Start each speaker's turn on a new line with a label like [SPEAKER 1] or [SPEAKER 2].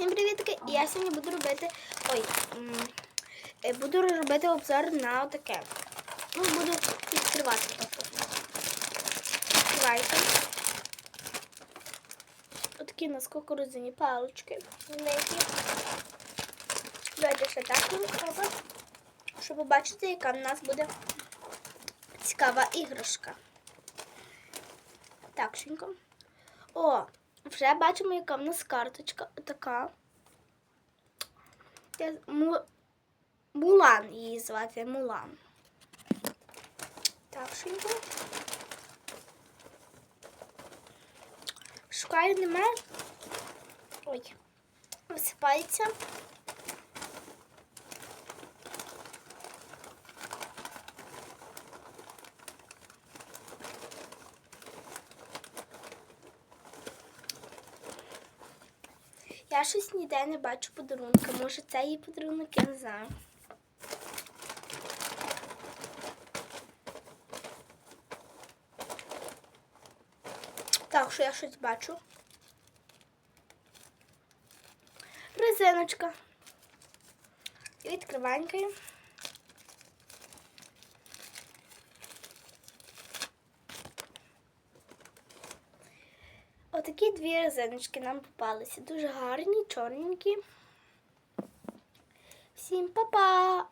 [SPEAKER 1] Всім привітки! І я сьогодні буду робити. Ой, е, буду робити обзор на таке. Ну, буду відкривати. Відкривайте. Отакі у нас кукурудзяні палички. Давайте ще так робимо, щоб побачити, яка в нас буде цікава іграшка. Так, шенько. О, вже бачимо, яка в нас карточка така. Мулан її звати Мулан. Так, шенько. Шукаю немає. Ой, висипається. Я щось ніде не бачу подарунка. Може, це її подарунок, я не знаю. Так, що я щось бачу. Резиночка. Відкриванькою. Отакі дві резиночки нам попалися. Дуже гарні, чорненькі. Всім па-па!